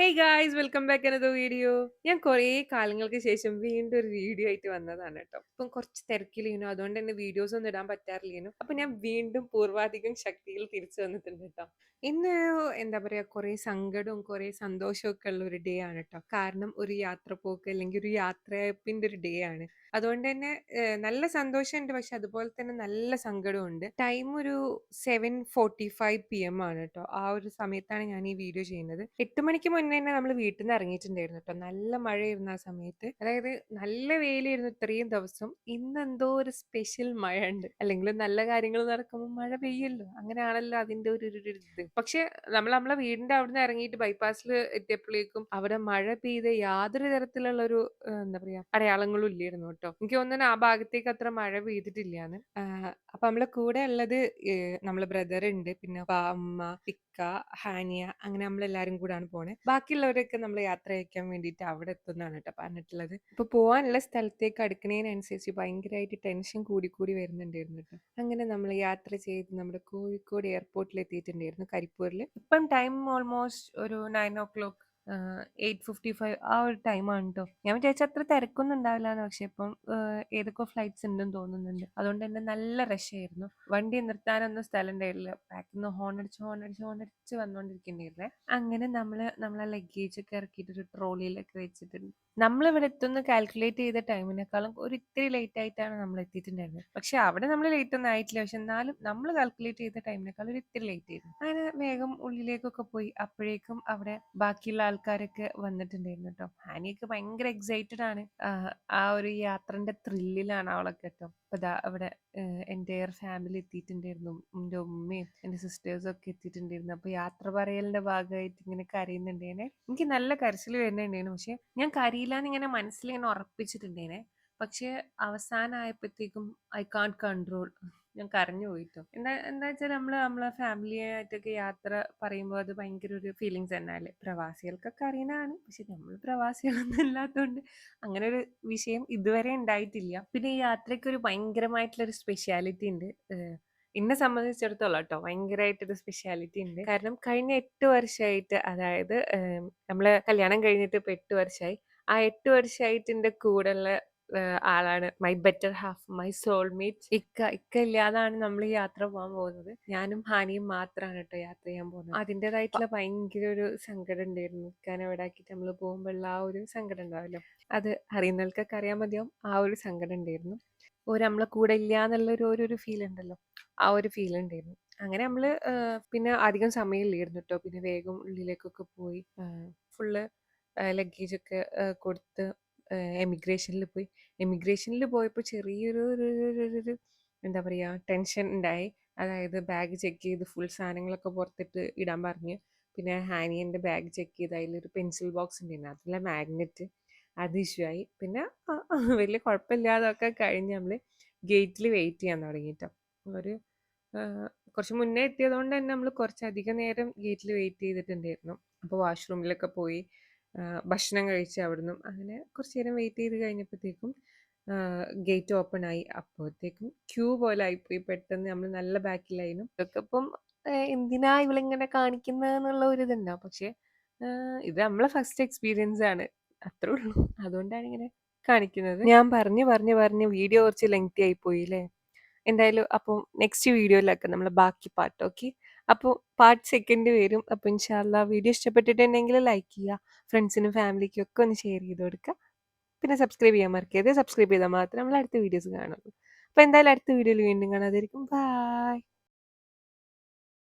Hey guys welcome back എന്നത് video ഞാൻ കുറേ കാലങ്ങൾക്ക് ശേഷം വീണ്ടും ഒരു വീഡിയോ ആയിട്ട് വന്നതാണ് കേട്ടോ. ഇപ്പം കുറച്ച് തിരക്കിലേനു അതുകൊണ്ട് തന്നെ വീഡിയോസ് ഒന്നും ഇടാൻ പറ്റാറില്ലേനു. അപ്പൊ ഞാൻ വീണ്ടും പൂർവാധികം ശക്തിയിൽ തിരിച്ചു വന്നിട്ടുണ്ട് കേട്ടോ. ഇന്ന് എന്താ പറയാ കുറേ സങ്കടവും കുറേ സന്തോഷവും ഒക്കെ ഉള്ള ഒരു ഡേ ആണ് കേട്ടോ. കാരണം ഒരു യാത്ര പോക്ക് അല്ലെങ്കിൽ ഒരു യാത്രയപ്പിന്റെ ഒരു ഡേ ആണ്. അതുകൊണ്ട് തന്നെ നല്ല നല്ല സന്തോഷമുണ്ട്. പക്ഷെ അതുപോലെ തന്നെ നല്ല സങ്കടമുണ്ട് ടൈം ഒരു seven forty five P M ആണ് കേട്ടോ. ആ ഒരു സമയത്താണ് ഞാൻ ഈ വീഡിയോ ചെയ്യുന്നത്. എട്ട് മണിക്ക് മുന്നേ തന്നെ നമ്മൾ വീട്ടിൽ നിന്ന് ഇറങ്ങിയിട്ടുണ്ടായിരുന്നു കേട്ടോ നല്ല മഴയായിരുന്നു ആ സമയത്ത്. അതായത് നല്ല വെയിലായിരുന്നു ഇത്രയും ദിവസം. ഇന്ന് എന്തോ ഒരു സ്പെഷ്യൽ മഴ ഉണ്ട് അല്ലെങ്കിൽ നല്ല കാര്യങ്ങൾ നടക്കുമ്പോൾ മഴ പെയ്യല്ലോ അങ്ങനെയാണല്ലോ അതിന്റെ ഒരു ഇത്. പക്ഷെ നമ്മൾ നമ്മളെ വീടിന്റെ അവിടുന്ന് ഇറങ്ങിയിട്ട് ബൈപ്പാസിൽ എത്തിയപ്പോഴേക്കും അവിടെ മഴ പെയ്ത യാതൊരു തരത്തിലുള്ള ഒരു എന്താ പറയാ അടയാളങ്ങളും ഇല്ലായിരുന്നു കേട്ടോ എനിക്ക് തോന്നുന്നു ആ ഭാഗത്തേക്ക് അത്ര മഴ പെയ്തിട്ടില്ലാന്ന്. അപ്പൊ നമ്മളെ കൂടെ ഉള്ളത് നമ്മളെ ബ്രദർ ഉണ്ട്. പിന്നെ അമ്മ ഇക്ക ഹാനിയ അങ്ങനെ നമ്മളെല്ലാരും കൂടാണ് പോണേ. ബാക്കിയുള്ളവരൊക്കെ നമ്മൾ യാത്ര അയക്കാൻ വേണ്ടിയിട്ട് അവിടെ എത്തുന്നതാണ് കേട്ടോ പറഞ്ഞിട്ടുള്ളത്. ഇപ്പൊ പോകാനുള്ള സ്ഥലത്തേക്ക് അടുക്കുന്നതിനനുസരിച്ച് ഭയങ്കരമായിട്ട് ടെൻഷൻ കൂടി കൂടി വരുന്നുണ്ടായിരുന്നു കേട്ടോ. അങ്ങനെ നമ്മൾ യാത്ര ചെയ്ത് നമ്മുടെ കോഴിക്കോട് എയർപോർട്ടിൽ എത്തിയിട്ടുണ്ടായിരുന്നു കരിപ്പൂരിൽ ഇപ്പം ടൈം ഓൾമോസ്റ്റ് ഒരു nine o'clock eight fifty five ആ ഒരു ടൈമാണ് കേട്ടോ ഞാൻ വിചാരിച്ച അത്ര തിരക്കൊന്നും ഉണ്ടാവില്ലാന്ന് പക്ഷെ ഇപ്പം ഏതൊക്കെ ഫ്ലൈറ്റ്സ് ഉണ്ടെന്ന് തോന്നുന്നുണ്ട്. അതുകൊണ്ട് തന്നെ നല്ല റഷ് ആയിരുന്നു. വണ്ടി നിർത്താനൊന്നും സ്ഥലം ഉണ്ടായില്ല ബാക്കിൽ നിന്ന് ഹോണടിച്ച് ഹോണടിച്ച് അടിച്ച് ഹോൺ അങ്ങനെ നമ്മൾ നമ്മളെ ലഗേജ് ഒക്കെ ഇറക്കിയിട്ട് ഒരു ട്രോളിയിലൊക്കെ വെച്ചിട്ടുണ്ട്. നമ്മൾ ഇവിടെ എത്തുന്ന കാൽക്കുലേറ്റ് ചെയ്ത ടൈമിനേക്കാളും ഒരു ഇത്തിരി ലേറ്റ് ആയിട്ടാണ് നമ്മൾ എത്തിയിട്ടുണ്ടായിരുന്നത്. പക്ഷെ അവിടെ നമ്മൾ ലേറ്റ് ഒന്നും ആയിട്ടില്ല. പക്ഷെ എന്നാലും നമ്മൾ കാൽക്കുലേറ്റ് ചെയ്ത ടൈമിനേക്കാളും ഒരു ഇത്തിരി ലേറ്റ് ആയിരുന്നു. അങ്ങനെ വേഗം ഉള്ളിലേക്കൊക്കെ പോയി. അപ്പോഴേക്കും അവിടെ ബാക്കിയുള്ള ആൾക്കാരൊക്കെ വന്നിട്ടുണ്ടായിരുന്നു കേട്ടോ ഹാനിയൊക്കെ ഭയങ്കര എക്സൈറ്റഡ് ആണ്. ആ ഒരു യാത്രന്റെ ത്രില്ലിലാണ് അവളൊക്കെ കേട്ടോ അപ്പൊ ദാ അവിടെ എന്റെ ഫാമിലി എത്തിയിട്ടുണ്ടായിരുന്നു. എന്റെ ഉമ്മയും എന്റെ സിസ്റ്റേഴ്സും ഒക്കെ എത്തിയിട്ടുണ്ടായിരുന്നു. അപ്പൊ യാത്ര പറയലിന്റെ ഭാഗമായിട്ട് ഇങ്ങനെ കരയുന്നുണ്ടേനെ എനിക്ക് നല്ല കരച്ചിൽ വരുന്നുണ്ടേനു പക്ഷെ ഞാൻ കരയില്ലാന്ന് ഇങ്ങനെ മനസ്സിൽ ഇങ്ങനെ ഉറപ്പിച്ചിട്ടുണ്ടേനെ പക്ഷെ അവസാനമായപ്പോഴത്തേക്കും ഐ കാൺ കൺട്രോൾ ഞാൻ കരഞ്ഞു പോയിട്ടോ. എന്താ എന്താ വെച്ചാൽ നമ്മൾ നമ്മളെ ഫാമിലിയായിട്ടൊക്കെ യാത്ര പറയുമ്പോൾ അത് ഭയങ്കര ഒരു ഫീലിങ്സ് തന്നെ അല്ലേ? പ്രവാസികൾക്കൊക്കെ അറിയുന്നതാണ്. പക്ഷെ നമ്മൾ പ്രവാസികളൊന്നും ഇല്ലാത്തതുകൊണ്ട് അങ്ങനെ ഒരു വിഷയം ഇതുവരെ ഉണ്ടായിട്ടില്ല പിന്നെ ഈ യാത്രയ്ക്ക് ഒരു ഭയങ്കരമായിട്ടുള്ള ഒരു സ്പെഷ്യാലിറ്റി ഉണ്ട് എന്നെ സംബന്ധിച്ചിടത്തോളം കേട്ടോ ഭയങ്കരമായിട്ടൊരു സ്പെഷ്യാലിറ്റി ഉണ്ട് കാരണം കഴിഞ്ഞ എട്ട് വർഷമായിട്ട് അതായത് നമ്മൾ കല്യാണം കഴിഞ്ഞിട്ട് ഇപ്പൊ എട്ട് വർഷമായി ആ എട്ട് വർഷമായിട്ട് എന്റെ ഏഹ് ആളാണ്. My better half my soulmate ഇക്ക ഇക്ക ഇല്ലാതാണ് നമ്മൾ ഈ യാത്ര പോകാൻ പോകുന്നത്. ഞാനും ഹാനിയും മാത്രമാണ് കേട്ടോ യാത്ര ചെയ്യാൻ പോകുന്നത്. അതിന്റെതായിട്ടുള്ള ഭയങ്കര ഒരു സങ്കടം ഉണ്ടായിരുന്നു ഇക്കാനെ ഇവിടെ ആക്കിയിട്ട് നമ്മൾ പോകുമ്പോഴുള്ള ആ ഒരു സങ്കടം ഉണ്ടാവല്ലോ അത് അറിയുന്നവർക്കൊക്കെ അറിയാൻ മതിയാവും. ആ ഒരു സങ്കടം ഉണ്ടായിരുന്നു ഒരു നമ്മളെ കൂടെ ഇല്ല എന്നുള്ള ഒരു ഒരു ഫീൽ ഉണ്ടല്ലോ. ആ ഒരു ഫീൽ ഉണ്ടായിരുന്നു. അങ്ങനെ നമ്മൾ പിന്നെ അധികം സമയമില്ലായിരുന്നു കേട്ടോ പിന്നെ വേഗം ഉള്ളിലേക്കൊക്കെ പോയി ഫുള്ള് ലഗേജ് ഒക്കെ കൊടുത്ത് എമിഗ്രേഷനിൽ പോയി. എമിഗ്രേഷനിൽ പോയപ്പോൾ ചെറിയൊരു ഒരു എന്താ പറയുക ടെൻഷൻ ഉണ്ടായി അതായത് ബാഗ് ചെക്ക് ചെയ്ത് ഫുൾ സാധനങ്ങളൊക്കെ പുറത്തിട്ട് ഇടാൻ പറഞ്ഞു. പിന്നെ ഹാനിയന്റെ ബാഗ് ചെക്ക് ചെയ്ത് അതിലൊരു പെൻസിൽ ബോക്സ് ഉണ്ടായിരുന്നു അതിലെ മാഗ്നറ്റ്. അത് ഇഷ്യൂ ആയി. പിന്നെ വലിയ കുഴപ്പമില്ലാതൊക്കെ കഴിഞ്ഞ് നമ്മൾ ഗേറ്റിൽ വെയിറ്റ് ചെയ്യാൻ തുടങ്ങിയിട്ടോ ഒരു കുറച്ച് മുന്നേ എത്തിയതുകൊണ്ട് തന്നെ നമ്മൾ കുറച്ചധികം നേരം ഗേറ്റിൽ വെയിറ്റ് ചെയ്തിട്ടുണ്ടായിരുന്നു. അപ്പോൾ വാഷ്റൂമിലൊക്കെ പോയി ഭക്ഷണം കഴിച്ച് അവിടുന്ന് അങ്ങനെ കുറച്ച് നേരം വെയിറ്റ് ചെയ്ത് കഴിഞ്ഞപ്പോഴത്തേക്കും ഗേറ്റ് ഓപ്പൺ ആയി. അപ്പോഴത്തേക്കും ക്യൂ പോലെ ആയിപ്പോയി. പെട്ടെന്ന് നമ്മൾ നല്ല ബാക്കിലായിരുന്നു ഇതൊക്കെ ഇപ്പം എന്തിനാ ഇവളിങ്ങനെ കാണിക്കുന്നതെന്നുള്ള ഒരു ഇതുണ്ടാവും. പക്ഷെ ഇത് നമ്മളെ ഫസ്റ്റ് എക്സ്പീരിയൻസ് ആണ്. അത്രേ ഉള്ളൂ. അതുകൊണ്ടാണ് ഇങ്ങനെ കാണിക്കുന്നത്. ഞാൻ പറഞ്ഞു പറഞ്ഞു പറഞ്ഞ്. വീഡിയോ കുറച്ച് ലെങ്തി ആയി പോയില്ലേ എന്തായാലും അപ്പം നെക്സ്റ്റ് വീഡിയോയിലൊക്കെ നമ്മൾ ബാക്കി പാട്ട് ഓക്കെ അപ്പോൾ പാർട്ട് സെക്കൻഡ് വരും. അപ്പോൾ ഇൻഷാല്ല വീഡിയോ ഇഷ്ടപ്പെട്ടിട്ടുണ്ടെങ്കിൽ ലൈക്ക് ചെയ്യുക. ഫ്രണ്ട്സിനും ഫാമിലിക്കും ഒക്കെ ഒന്ന് ഷെയർ ചെയ്ത് കൊടുക്കുക. പിന്നെ സബ്സ്ക്രൈബ് ചെയ്യാൻ മറക്കരുത്. സബ്സ്ക്രൈബ് ചെയ്താൽ മാത്രമേ നമ്മൾ അടുത്ത വീഡിയോസ് കാണുള്ളൂ. അപ്പോൾ എന്തായാലും അടുത്ത വീഡിയോയിൽ വീണ്ടും കാണാതിരിക്കും. ബൈ